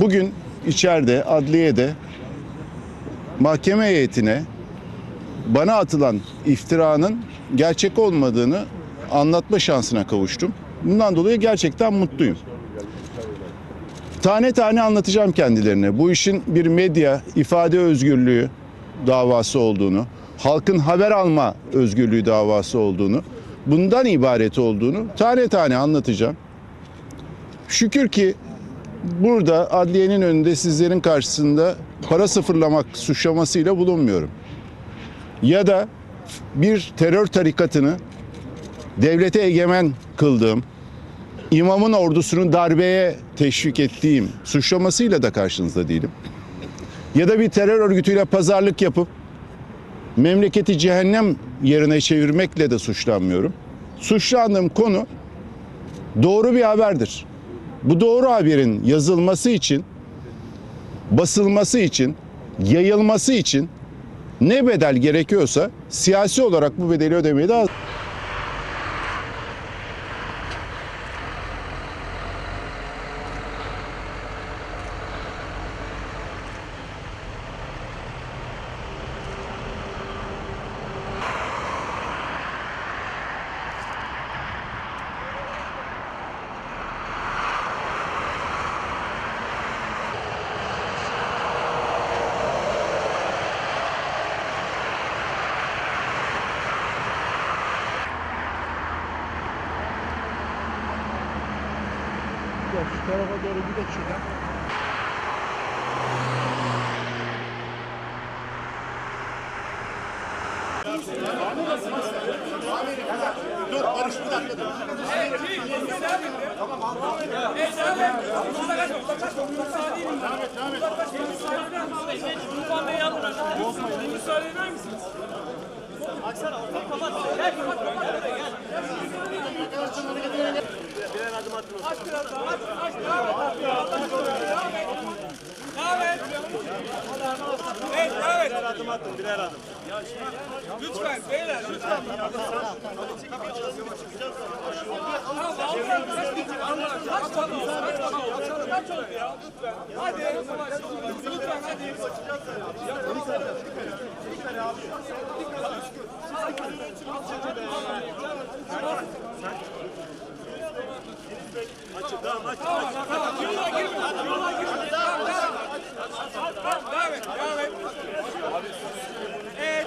bugün içeride adliyede mahkeme heyetine bana atılan iftiranın gerçek olmadığını anlatma şansına kavuştum. Bundan dolayı gerçekten mutluyum. Tane tane anlatacağım kendilerine. Bu işin bir medya, ifade özgürlüğü davası olduğunu, halkın haber alma özgürlüğü davası olduğunu, bundan ibaret olduğunu tane tane anlatacağım. Şükür ki burada adliyenin önünde sizlerin karşısında para sıfırlamak suçlamasıyla bulunmuyorum. Ya da bir terör tarikatını devlete egemen kıldığım, imamın ordusunu darbeye teşvik ettiğim suçlamasıyla da karşınızda değilim. Ya da bir terör örgütüyle pazarlık yapıp memleketi cehennem yerine çevirmekle de suçlanmıyorum. Suçlandığım konu doğru bir haberdir. Bu doğru haberin yazılması için, basılması için, yayılması için ne bedel gerekiyorsa siyasi olarak bu bedeli ödemeye de hazır. Şu tarafa doğru bir de şuradan. Müsaade eder misiniz? Devam Evet, devam et. Birer adım attım, birer adım. Lütfen, beyler, lütfen. Tamam, Allah'ım, kaç bitti? Allah'ım, kaç tane oldu? Kaç tane oldu? Kaç oldu ya? Lütfen. Hadi. Lütfen, hadi. Yola girme, yola girme. Tamam, devam et, devam et. Evet,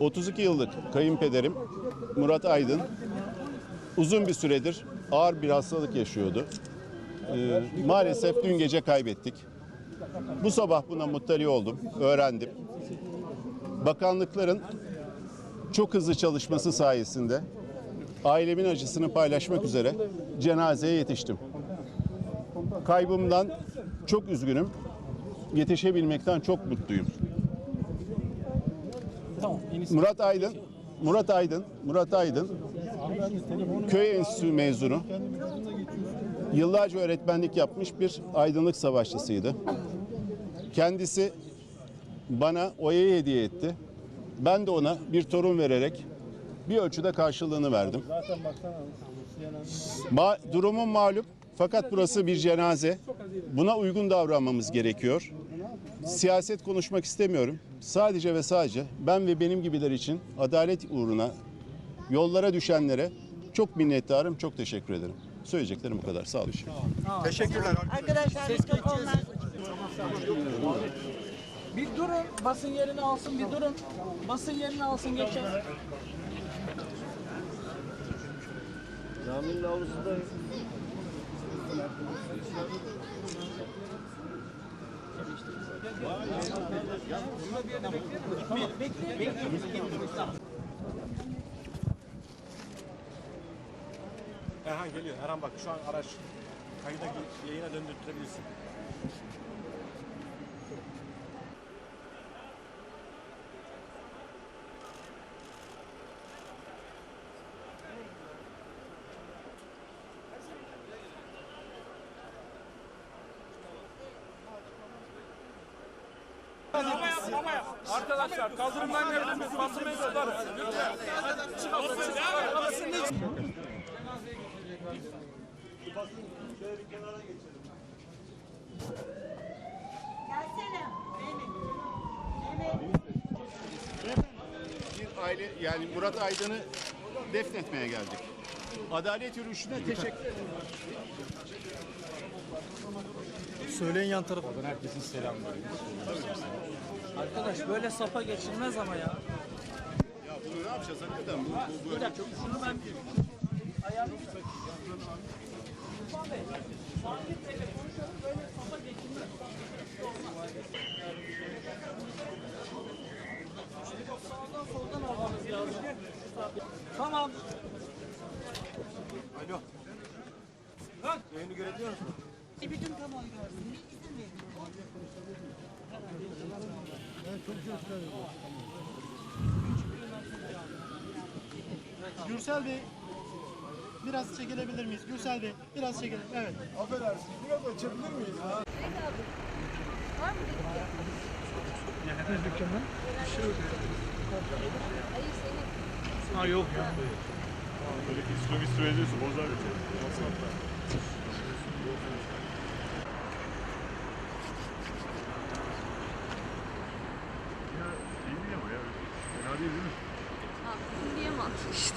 32 yıllık kayınpederim Murat Aydın uzun bir süredir ağır bir hastalık yaşıyordu. Ee, maalesef dün gece kaybettik. Bu sabah buna muttali oldum, öğrendim. Bakanlıkların çok hızlı çalışması sayesinde ailemin acısını paylaşmak üzere cenazeye yetiştim. Kaybımdan çok üzgünüm. Yetişebilmekten çok mutluyum. Murat Aydın, Murat Aydın, Murat Aydın köy enstitüsü mezunu. Yıllarca öğretmenlik yapmış bir aydınlık savaşçısıydı. Kendisi bana oyayı hediye etti. Ben de ona bir torun vererek bir ölçüde karşılığını verdim. Ma- durumum malum fakat burası bir cenaze. Buna uygun davranmamız gerekiyor. Siyaset konuşmak istemiyorum. sadece ve sadece ben ve benim gibiler için adalet uğruna yollara düşenlere çok minnettarım, çok teşekkür ederim. Söyleyeceklerim bu kadar. Sağ olun. Arkadaşlar mikrofonlar. Bir durun. Basın yerini alsın bir durun. Basın yerini alsın geçin. Erhan geliyor. Erhan bak şu an araç kayıda yayına döndürtürebilirsin. Mama yap, mama yap. Arkadaşlar kaldırımdan geldiniz. Basın mensupları. Lütfen. Çıkalım. Basın ne? Gelsene. Mehmet. Mehmet. Bir aile yani Murat Aydın'ı defnetmeye geldik. Adalet yürüyüşüne teşekkür ederim. Söyleyin yan tarafa. herkesin selamları. Arkadaş böyle sapa geçilmez ama ya. Ya bunu ne yapacağız hakikaten? Bu, bu, bu Bir dakika şunu ben ayağını Osman Bey, Sakin Bey'le konuşalım böyle sapa geçilmez. Yok, Sağdan soldan almanız lazım. Tamam. Bütün kamuoyu görsün. Bir izin verin. Gürsel Bey biraz çekilebilir miyiz? Gürsel Bey biraz çekilelim. Evet. Böyle İslamist süreci bozar bir şey. Ya iyi değil ama ya. Fena değil değil mi? diye mi attın işte?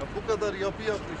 Ya bu kadar yapı yapmış.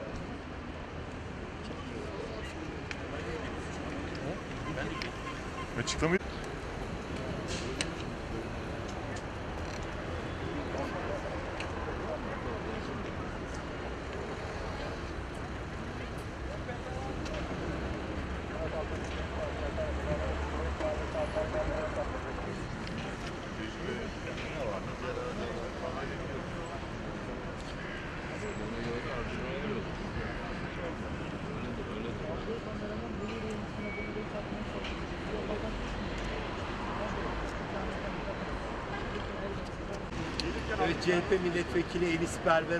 Açıklamayı Evet CHP milletvekili Enis Berber